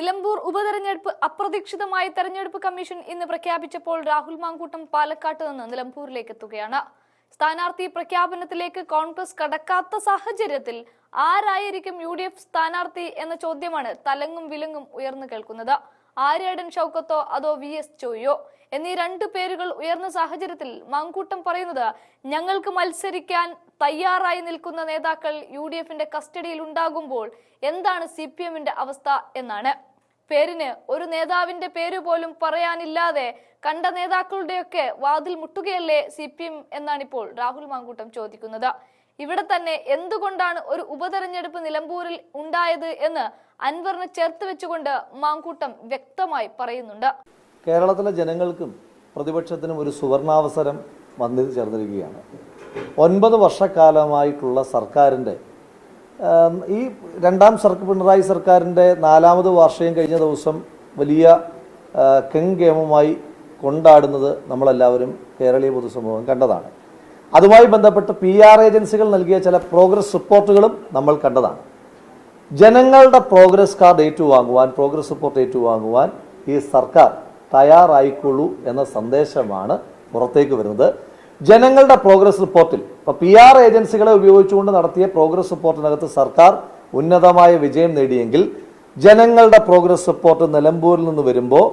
നിലമ്പൂർ ഉപതെരഞ്ഞെടുപ്പ് അപ്രതീക്ഷിതമായി തെരഞ്ഞെടുപ്പ് കമ്മീഷൻ ഇന്ന് പ്രഖ്യാപിച്ചപ്പോൾ രാഹുൽ മാങ്കൂട്ടം പാലക്കാട്ട് നിന്ന് നിലമ്പൂരിലേക്ക് എത്തുകയാണ്. സ്ഥാനാർത്ഥി പ്രഖ്യാപനത്തിലേക്ക് കോൺഗ്രസ് കടക്കാത്ത സാഹചര്യത്തിൽ ആരായിരിക്കും യു ഡി എഫ് സ്ഥാനാർത്ഥി എന്ന ചോദ്യമാണ് തലങ്ങും വിലങ്ങും ഉയർന്നു കേൾക്കുന്നത്. ആര്യാടൻ ഷൗക്കത്തോ അതോ വി എസ് ചോയോ എന്നീ രണ്ട് പേരുകൾ ഉയർന്ന സാഹചര്യത്തിൽ മാങ്കൂട്ടം പറയുന്നത് ഞങ്ങൾക്ക് മത്സരിക്കാൻ തയ്യാറായി നിൽക്കുന്ന നേതാക്കൾ യു ഡി എഫിന്റെ കസ്റ്റഡിയിൽ ഉണ്ടാകുമ്പോൾ എന്താണ് സി പി എമ്മിന്റെ അവസ്ഥ എന്നാണ്. പേരിന് ഒരു നേതാവിന്റെ പേര് പോലും പറയാനില്ലാതെ കണ്ട നേതാക്കളുടെയൊക്കെ വാതിൽ മുട്ടുകയല്ലേ സി പി എം എന്നാണിപ്പോൾ രാഹുൽ മാങ്കൂട്ടം ചോദിക്കുന്നത്. ഇവിടെ തന്നെ എന്തുകൊണ്ടാണ് ഒരു ഉപതെരഞ്ഞെടുപ്പ് നിലമ്പൂരിൽ ഉണ്ടായത് എന്ന് അൻവറിനെ ചേർത്ത് വെച്ചുകൊണ്ട് മാങ്കൂട്ടം വ്യക്തമായി പറയുന്നുണ്ട്. കേരളത്തിലെ ജനങ്ങൾക്കും പ്രതിപക്ഷത്തിനും ഒരു സുവർണാവസരം വന്നു ചേർന്നിരിക്കുകയാണ്. ഒൻപത് വർഷക്കാലമായിട്ടുള്ള സർക്കാരിന്റെ ഈ രണ്ടാം സർക്കാർ പിണറായി സർക്കാരിന്റെ നാലാമത് വാർഷികം കഴിഞ്ഞ ദിവസം വലിയ കിങ് കെങ്കേമമായി കൊണ്ടാടുന്നത് നമ്മളെല്ലാവരും കേരളീയ പൊതുസമൂഹം കണ്ടതാണ്. അതുമായി ബന്ധപ്പെട്ട് പി ആർ ഏജൻസികൾ നൽകിയ ചില പ്രോഗ്രസ് റിപ്പോർട്ടുകളും നമ്മൾ കണ്ടതാണ്. ജനങ്ങളുടെ പ്രോഗ്രസ് കാർഡ് ഏറ്റുവാങ്ങുവാൻ പ്രോഗ്രസ് റിപ്പോർട്ട് ഏറ്റുവാങ്ങുവാൻ ഈ സർക്കാർ തയ്യാറായിക്കൊള്ളൂ എന്ന സന്ദേശമാണ് പുറത്തേക്ക് വരുന്നത്. ജനങ്ങളുടെ പ്രോഗ്രസ് റിപ്പോർട്ടിൽ ഇപ്പൊ പി ആർ ഏജൻസികളെ ഉപയോഗിച്ചുകൊണ്ട് നടത്തിയ പ്രോഗ്രസ് റിപ്പോർട്ടിനകത്ത് സർക്കാർ ഉന്നതമായ വിജയം നേടിയെങ്കിൽ ജനങ്ങളുടെ പ്രോഗ്രസ് റിപ്പോർട്ട് നിലമ്പൂരിൽ നിന്ന് വരുമ്പോൾ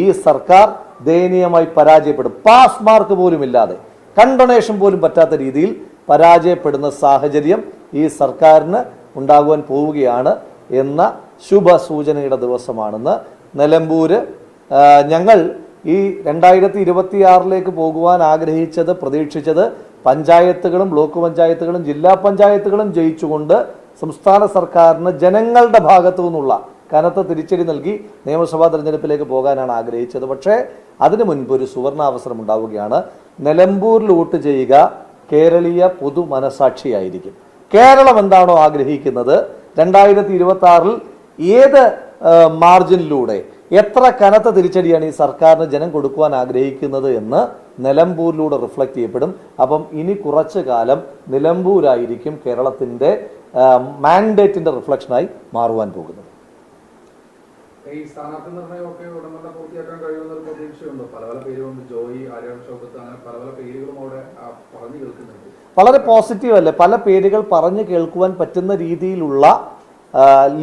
ഈ സർക്കാർ ദയനീയമായി പരാജയപ്പെടും. പാസ് മാർക്ക് പോലും ഇല്ലാതെ കണ്ടൊണേഷൻ പോലും പറ്റാത്ത രീതിയിൽ പരാജയപ്പെടുന്ന സാഹചര്യം ഈ സർക്കാരിന് ഉണ്ടാകുവാൻ പോവുകയാണ് എന്ന ശുഭസൂചനയുടെ ദിവസമാണെന്ന് നിലമ്പൂര് ഞങ്ങൾ ഈ രണ്ടായിരത്തി ഇരുപത്തി ആറിലേക്ക് പോകുവാൻ ആഗ്രഹിച്ചത് പ്രതീക്ഷിച്ചത് പഞ്ചായത്തുകളും ബ്ലോക്ക് പഞ്ചായത്തുകളും ജില്ലാ പഞ്ചായത്തുകളും ജയിച്ചുകൊണ്ട് സംസ്ഥാന സർക്കാരിന് ജനങ്ങളുടെ ഭാഗത്തു നിന്നുള്ള കനത്ത തിരിച്ചടി നൽകി നിയമസഭാ തെരഞ്ഞെടുപ്പിലേക്ക് പോകാനാണ് ആഗ്രഹിച്ചത്. പക്ഷേ അതിനു മുൻപ് ഒരു സുവർണാവസരം ഉണ്ടാവുകയാണ്. നിലമ്പൂരിൽ വോട്ട് ചെയ്യുക കേരളീയ പൊതു മനസാക്ഷിയായിരിക്കും. കേരളം എന്താണോ ആഗ്രഹിക്കുന്നത്? രണ്ടായിരത്തി ഇരുപത്തി ആറിൽ ഏത് മാർജിനിലൂടെ എത്ര കനത്ത തിരിച്ചടിയാണ് ഈ സർക്കാരിന് ജനം കൊടുക്കുവാൻ ആഗ്രഹിക്കുന്നത് എന്ന് നിലമ്പൂരിലൂടെ റിഫ്ലക്റ്റ് ചെയ്യപ്പെടും. അപ്പം ഇനി കുറച്ചു കാലം നിലമ്പൂരായിരിക്കും കേരളത്തിന്റെ മാൻഡേറ്റിന്റെ റിഫ്ലക്ഷനായി മാറുവാൻ പോകുന്നത്. ഈ സ്ഥാനാർത്ഥി നിർണയമൊക്കെ ഉടൻ തന്നെ പൂർത്തിയാക്കാൻ കഴിയുമെന്ന ഒരു പ്രതീക്ഷയുണ്ട്. പല പല ജോയി ആര്യാട് ഷൗക്കത്ത് അങ്ങനെ പല പല പേരുകളും അവിടെ പറഞ്ഞു കേൾക്കുന്നുണ്ട്. വളരെ പോസിറ്റീവ് അല്ലേ? പല പേരുകൾ പറഞ്ഞു കേൾക്കുവാൻ പറ്റുന്ന രീതിയിലുള്ള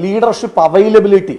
ലീഡർഷിപ്പ് അവൈലബിലിറ്റി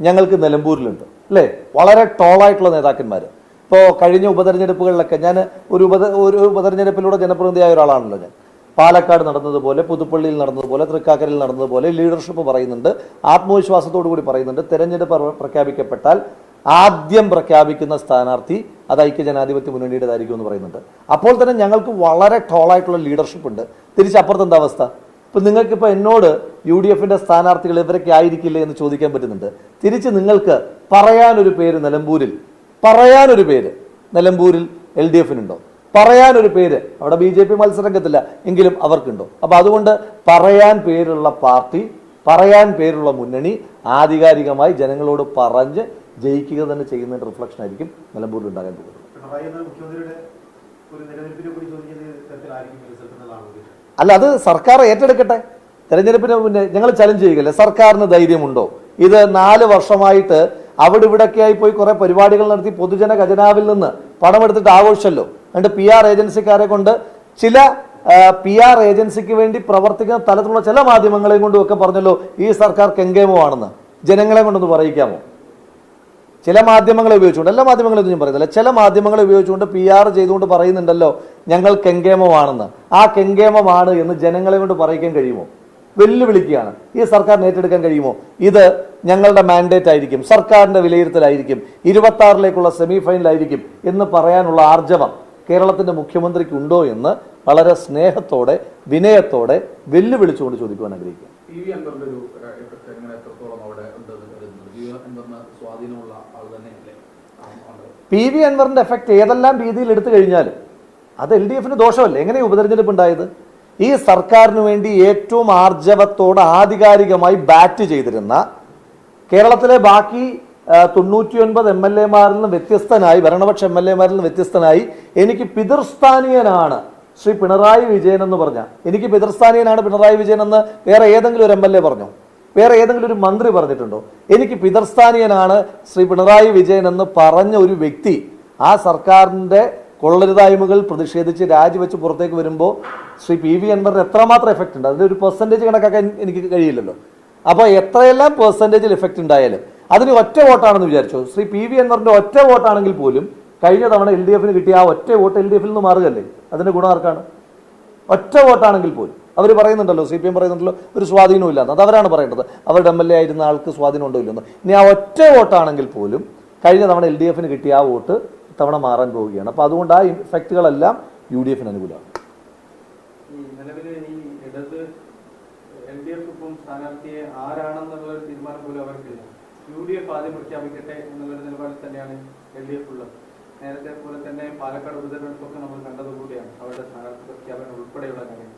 ഞങ്ങൾക്ക് നിലമ്പൂരിലുണ്ട് അല്ലേ? വളരെ ടോളായിട്ടുള്ള നേതാക്കന്മാർ ഇപ്പോൾ കഴിഞ്ഞ ഉപതെരഞ്ഞെടുപ്പുകളിലൊക്കെ ഞാൻ ഒരു ഉപത ഒരു ഉപതെരഞ്ഞെടുപ്പിലൂടെ ജനപ്രതിനിധിയായ ഒരാളാണല്ലോ ഞാൻ. പാലക്കാട് നടന്നതുപോലെ പുതുപ്പള്ളിയിൽ നടന്നതുപോലെ തൃക്കാക്കരയിൽ നടന്നതുപോലെ ലീഡർഷിപ്പ് പറയുന്നുണ്ട് ആത്മവിശ്വാസത്തോടു കൂടി പറയുന്നുണ്ട്. തെരഞ്ഞെടുപ്പ് പ്രഖ്യാപിക്കപ്പെട്ടാൽ ആദ്യം പ്രഖ്യാപിക്കുന്ന സ്ഥാനാർത്ഥി അത് ഐക്യജനാധിപത്യ മുന്നണിയുടേതായിരിക്കും എന്ന് പറയുന്നുണ്ട്. അപ്പോൾ തന്നെ ഞങ്ങൾക്ക് വളരെ ടോളായിട്ടുള്ള ലീഡർഷിപ്പ് ഉണ്ട്. തിരിച്ചപ്പുറത്ത് എന്താ അവസ്ഥ? ഇപ്പം നിങ്ങൾക്കിപ്പോൾ എന്നോട് യു ഡി എഫിന്റെ സ്ഥാനാർത്ഥികൾ ഇവരൊക്കെ ആയിരിക്കില്ലേ എന്ന് ചോദിക്കാൻ പറ്റുന്നുണ്ട്. തിരിച്ച് നിങ്ങൾക്ക് പറയാനൊരു പേര് നിലമ്പൂരിൽ. പറയാനൊരു പേര് നിലമ്പൂരിൽ എൽ ഡി എഫിനുണ്ടോ പറയാനൊരു പേര് അവിടെ ബി ജെ പി മത്സരരംഗത്തില്ല എങ്കിലും അവർക്കുണ്ടോ? അപ്പൊ അതുകൊണ്ട് പറയാൻ പേരുള്ള പാർട്ടി പറയാൻ പേരുള്ള മുന്നണി ആധികാരികമായി ജനങ്ങളോട് പറഞ്ഞ് ജയിക്കുക തന്നെ ചെയ്യുന്നതിന്റെ റിഫ്ലക്ഷൻ ആയിരിക്കും നിലമ്പൂരിൽ ഉണ്ടാകാൻ പോകുന്നത്. അല്ല അത് സർക്കാർ ഏറ്റെടുക്കട്ടെ. തെരഞ്ഞെടുപ്പിന് മുന്നേ ഞങ്ങൾ ചലഞ്ച് ചെയ്യുകയല്ലേ? സർക്കാരിന് ധൈര്യമുണ്ടോ? ഇത് നാല് വർഷമായിട്ട് അവിടെ ഇവിടെയൊക്കെയായി പോയി കുറെ പരിപാടികൾ നടത്തി പൊതുജന ഖജനാവിൽ നിന്ന് പണമെടുത്തിട്ട് ആഘോഷമല്ലോ എന്നിട്ട് പി ആർ ഏജൻസിക്കാരെ കൊണ്ട് ചില പി ആർ ഏജൻസിക്ക് വേണ്ടി പ്രവർത്തിക്കുന്ന തലത്തിലുള്ള ചില മാധ്യമങ്ങളെയും കൊണ്ടും ഒക്കെ പറഞ്ഞല്ലോ ഈ സർക്കാർ കെങ്കേമമാണെന്ന് ജനങ്ങളെ കൊണ്ടൊന്ന് പറയിക്കാമോ? ചില മാധ്യമങ്ങളെ ഉപയോഗിച്ചുകൊണ്ട് എല്ലാ മാധ്യമങ്ങളും ഞാൻ പറയുന്നില്ല. ചില മാധ്യമങ്ങളെ ഉപയോഗിച്ചുകൊണ്ട് പി ആർ ചെയ്തുകൊണ്ട് പറയുന്നുണ്ടല്ലോ ഞങ്ങൾ കെങ്കേമമാണെന്ന് ആ കെങ്കേമമാണ് എന്ന് ജനങ്ങളെ കൊണ്ട് പറയിക്കാൻ കഴിയുമോ? വെല്ലുവിളിക്കുകയാണ്. ഈ സർക്കാരിന് ഏറ്റെടുക്കാൻ കഴിയുമോ? ഇത് ഞങ്ങളുടെ മാൻഡേറ്റ് ആയിരിക്കും. സർക്കാരിന്റെ വിലയിരുത്തലായിരിക്കും. ഇരുപത്തി ആറിലേക്കുള്ള സെമി ഫൈനലായിരിക്കും എന്ന് പറയാനുള്ള ആർജവം കേരളത്തിന്റെ മുഖ്യമന്ത്രിക്ക് ഉണ്ടോ എന്ന് വളരെ സ്നേഹത്തോടെ വിനയത്തോടെ വെല്ലുവിളിച്ചുകൊണ്ട് ചോദിക്കുവാൻ ആഗ്രഹിക്കുക പി വി അൻവറിന്റെ എഫക്ട് ഏതെല്ലാം രീതിയിൽ എടുത്തു കഴിഞ്ഞാലും അത് എൽ ഡി എഫിന് ദോഷമല്ലേ? എങ്ങനെയാണ് ഉപതെരഞ്ഞെടുപ്പ് ഉണ്ടായത്? ഈ സർക്കാരിന് വേണ്ടി ഏറ്റവും ആർജവത്തോട് ആധികാരികമായി ബാറ്റ് ചെയ്തിരുന്ന കേരളത്തിലെ ബാക്കി തൊണ്ണൂറ്റിയൊൻപത് എം എൽ എമാരിൽ നിന്ന് വ്യത്യസ്തനായി ഭരണപക്ഷ എം എൽ എമാരിൽ നിന്ന് വ്യത്യസ്തനായി എനിക്ക് പിതൃസ്ഥാനീയനാണ് ശ്രീ പിണറായി വിജയൻ എന്ന് പറഞ്ഞ. എനിക്ക് പിതൃസ്ഥാനീയനാണ് പിണറായി വിജയൻ എന്ന് വേറെ ഏതെങ്കിലും ഒരു എം എൽ എ പറഞ്ഞോ? വേറെ ഏതെങ്കിലും ഒരു മന്ത്രി പറഞ്ഞിട്ടുണ്ടോ? എനിക്ക് പിതൃസ്ഥാനീയനാണ് ശ്രീ പിണറായി വിജയൻ എന്ന് പറഞ്ഞ ഒരു വ്യക്തി ആ സർക്കാരിന്റെ കൊള്ളരുതായ്മകൾ പ്രതിഷേധിച്ച് രാജിവെച്ച് പുറത്തേക്ക് വരുമ്പോൾ ശ്രീ പി വി അൻവറിന് എത്രമാത്രം എഫക്റ്റ് ഉണ്ട്? അതിന്റെ ഒരു പെർസെന്റേജ് കണക്കാക്കാൻ എനിക്ക് കഴിയില്ലല്ലോ. അപ്പോൾ എത്രയെല്ലാം പെർസെന്റേജിൽ എഫക്റ്റ് ഉണ്ടായാലും അതിന് ഒറ്റ വോട്ടാണെന്ന് വിചാരിച്ചു? ശ്രീ പി വി അൻവറിന്റെ ഒറ്റ വോട്ടാണെങ്കിൽ പോലും കഴിഞ്ഞ തവണ എൽ ഡി എഫിന് കിട്ടിയ ആ ഒറ്റ വോട്ട് എൽ ഡി എഫിൽ നിന്ന് മാറുകയല്ലേ? അതിന്റെ ഗുണം ആർക്കാണ്? ഒറ്റ വോട്ടാണെങ്കിൽ പോലും. അവർ പറയുന്നുണ്ടല്ലോ സി പി എം പറയുന്നുണ്ടല്ലോ ഒരു സ്വാധീനവും ഇല്ലാന്ന്. അത് അവരാണ് പറയേണ്ടത് അവരുടെ എം എൽ എ ആയിരുന്ന ആൾക്ക് സ്വാധീനം ഉണ്ടോ ഇല്ലെന്ന് ഇനി ആ ഒറ്റ വോട്ടാണെങ്കിൽ പോലും കഴിഞ്ഞ തവണ എൽ ഡി എഫിന് കിട്ടിയ ആ വോട്ട് ഇത്തവണ മാറാൻ പോവുകയാണ്. അപ്പോൾ അതുകൊണ്ട് ആ ഇഫക്റ്റുകളെല്ലാം യു ഡി എഫിന് അനുകൂലമാണ് യു ഡി എഫ് ആദ്യം പ്രഖ്യാപിക്കട്ടെ എന്നുള്ളൊരു നിലപാടിൽ തന്നെയാണ് എൽ ഡി എഫ് ഉള്ളത്. നേരത്തെ പോലെ തന്നെ പാലക്കാട് ഉപതെരഞ്ഞെടുപ്പൊക്കെ നമ്മൾ അവരുടെ സ്ഥാനാർത്ഥി പ്രഖ്യാപനം ഉൾപ്പെടെയുള്ള കാര്യങ്ങൾ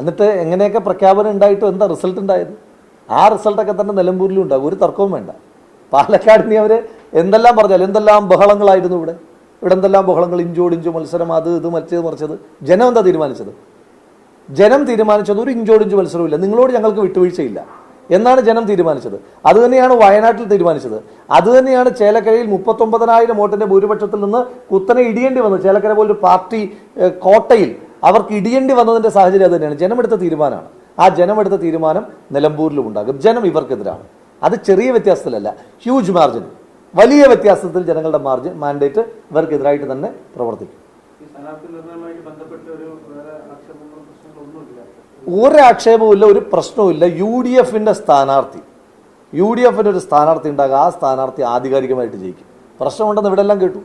എന്നിട്ട് എങ്ങനെയൊക്കെ പ്രഖ്യാപനം ഉണ്ടായിട്ടും എന്താ റിസൾട്ട് ഉണ്ടായത്? ആ റിസൾട്ടൊക്കെ തന്നെ നിലമ്പൂരിലും ഉണ്ടാകും ഒരു തർക്കവും വേണ്ട. പാലക്കാടിനെ അവർ എന്തെല്ലാം പറഞ്ഞാൽ എന്തെല്ലാം ബഹളങ്ങളായിരുന്നു ഇവിടെ? ഇവിടെ എന്തെല്ലാം ബഹളങ്ങൾ? ഇഞ്ചോടിഞ്ചു മത്സരം അത് ഇത് മറിച്ചത് മറിച്ചത്. ജനം എന്താ തീരുമാനിച്ചത്? ജനം തീരുമാനിച്ചത് ഒരു ഇഞ്ചോടിഞ്ചു മത്സരമില്ല നിങ്ങളോട് ഞങ്ങൾക്ക് വിട്ടുവീഴ്ചയില്ല. എന്നാണ് ജനം തീരുമാനിച്ചത്. അതുതന്നെയാണ് വയനാട്ടിൽ തീരുമാനിച്ചത്. അതുതന്നെയാണ് ചേലക്കരയിൽ മുപ്പത്തൊമ്പതിനായിരം വോട്ടിന്റെ ഭൂരിപക്ഷത്തിൽ നിന്ന് കുത്തനെ ഇടിയേണ്ടി വന്നത്. ചേലക്കര പോലൊരു പാർട്ടി കോട്ടയിൽ അവർക്ക് ഇടിയേണ്ടി വന്നതിന്റെ സാഹചര്യം അത് തന്നെയാണ്. ജനമെടുത്ത തീരുമാനമാണ്. ആ ജനമെടുത്ത തീരുമാനം നിലമ്പൂരിലും ഉണ്ടാകും. ജനം ഇവർക്കെതിരാണ്. അത് ചെറിയ വ്യത്യാസത്തിലല്ല. Huge margin. വലിയ വ്യത്യാസത്തിൽ ജനങ്ങളുടെ മാർജിൻ മാൻഡേറ്റ് ഇവർക്കെതിരായിട്ട് തന്നെ പ്രവർത്തിക്കും. ഒരു ആക്ഷേപവുമില്ല ഒരു പ്രശ്നവുമില്ല യു ഡി എഫിന്റെ സ്ഥാനാർത്ഥി യു ഡി എഫിന്റെ ഒരു സ്ഥാനാർത്ഥി ഉണ്ടാകുക ആ സ്ഥാനാർത്ഥി ആധികാരികമായിട്ട് ജയിക്കും. പ്രശ്നമുണ്ടെന്ന് ഇവിടെ എല്ലാം കേട്ടു.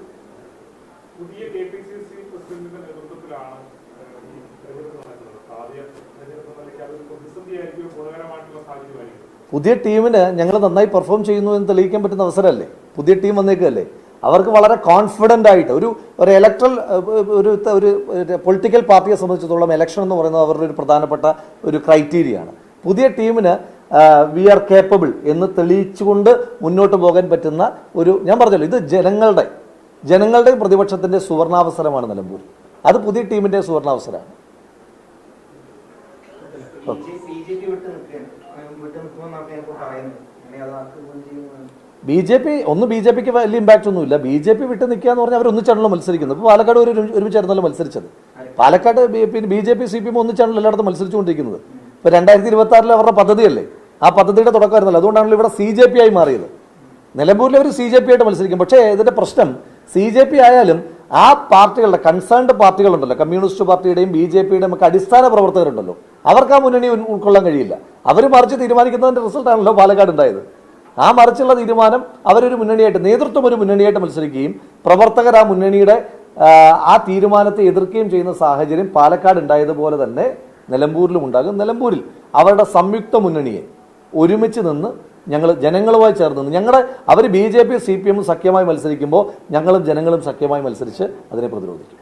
പുതിയ ടീമിന് ഞങ്ങൾ നന്നായി പെർഫോം ചെയ്യുന്നു എന്ന് തെളിയിക്കാൻ പറ്റുന്ന അവസരമല്ലേ? പുതിയ ടീം വന്നേക്കല്ലേ അവർക്ക് വളരെ കോൺഫിഡന്റ് ആയിട്ട് ഒരു ഒരു ഇലക്ട്രൽ ഒരു ഒരു പൊളിറ്റിക്കൽ പാർട്ടിയെ സംബന്ധിച്ചിടത്തോളം ഇലക്ഷൻ എന്ന് പറയുന്നത് അവരുടെ ഒരു പ്രധാനപ്പെട്ട ഒരു ക്രൈറ്റീരിയയാണ് പുതിയ ടീമിന് വി ആർ കേപ്പബിൾ എന്ന് തെളിയിച്ചുകൊണ്ട് മുന്നോട്ട് പോകാൻ പറ്റുന്ന ഒരു ഞാൻ പറഞ്ഞല്ലോ ഇത് ജനങ്ങളുടെ ജനങ്ങളുടെ പ്രതിപക്ഷത്തിന്റെ സുവർണാവസരമാണ് നിലമ്പൂർ. അത് പുതിയ ടീമിന്റെ സുവർണാവസരമാണ്. പറയുന്നത് അങ്ങനെ അത് ആർക്ക് ഗുണം ചെയ്യുമെന്ന് ബി ജെ പി ഒന്ന് ബി ജെ പിക്ക് വലിയ ഇമ്പാക്റ്റ് ഒന്നുമില്ല. ബി ജെ പി വിട്ട് നിൽക്കുക എന്ന് പറഞ്ഞാൽ അവർ ഒന്നിച്ചാണല്ലോ മത്സരിക്കുന്നത് ഇപ്പോൾ പാലക്കാട് ഒരു ഒരുമിച്ചായിരുന്നല്ലോ മത്സരിച്ചത്? പാലക്കാട് പിന്നെ B J P C P M ഒന്നിച്ചാണല്ലോ എല്ലായിടത്തും മത്സരിച്ചുകൊണ്ടിരിക്കുന്നത്. ഇപ്പോൾ രണ്ടായിരത്തി ഇരുപത്തി ആറിൽ അവരുടെ പദ്ധതിയല്ലേ? ആ പദ്ധതിയുടെ തുടക്കമായിരുന്നല്ലോ. അതുകൊണ്ടാണല്ലോ ഇവിടെ സി ജെ പി ആയി മാറിയത്. നിലമ്പൂരിൽ അവർ സി ജെ പി ആയിട്ട് മത്സരിക്കും. പക്ഷേ ഇതിന്റെ പ്രശ്നം സി ജെ പി ആയാലും ആ പാർട്ടികളുടെ കൺസേൺഡ് പാർട്ടികളുണ്ടല്ലോ. കമ്മ്യൂണിസ്റ്റ് പാർട്ടിയുടെയും ബി ജെ പിയുടെയും ഒക്കെ അടിസ്ഥാന പ്രവർത്തകരുണ്ടല്ലോ. അവർക്ക് ആ മുന്നണി ഉൾക്കൊള്ളാൻ കഴിയില്ല. അവർ മറിച്ച് തീരുമാനിക്കുന്നതിന്റെ റിസൾട്ടാണല്ലോ പാലക്കാട് ഉണ്ടായത്. ആ മറിച്ചുള്ള തീരുമാനം അവരൊരു മുന്നണിയായിട്ട് നേതൃത്വം ഒരു മുന്നണിയായിട്ട് മത്സരിക്കുകയും പ്രവർത്തകർ ആ മുന്നണിയുടെ ആ, തീരുമാനത്തെ എതിർക്കുകയും ചെയ്യുന്ന സാഹചര്യം പാലക്കാട് ഉണ്ടായതുപോലെ തന്നെ നിലമ്പൂരിലും ഉണ്ടാകും. നിലമ്പൂരിൽ അവരുടെ സംയുക്ത മുന്നണിയെ ഒരുമിച്ച് നിന്ന് ഞങ്ങൾ ജനങ്ങളുമായി ചേർന്ന് നിന്ന് ഞങ്ങളുടെ അവർ B J P C P എമ്മും സഖ്യമായി മത്സരിക്കുമ്പോൾ ഞങ്ങളും ജനങ്ങളും സഖ്യമായി മത്സരിച്ച് അതിനെ പ്രതിരോധിക്കും.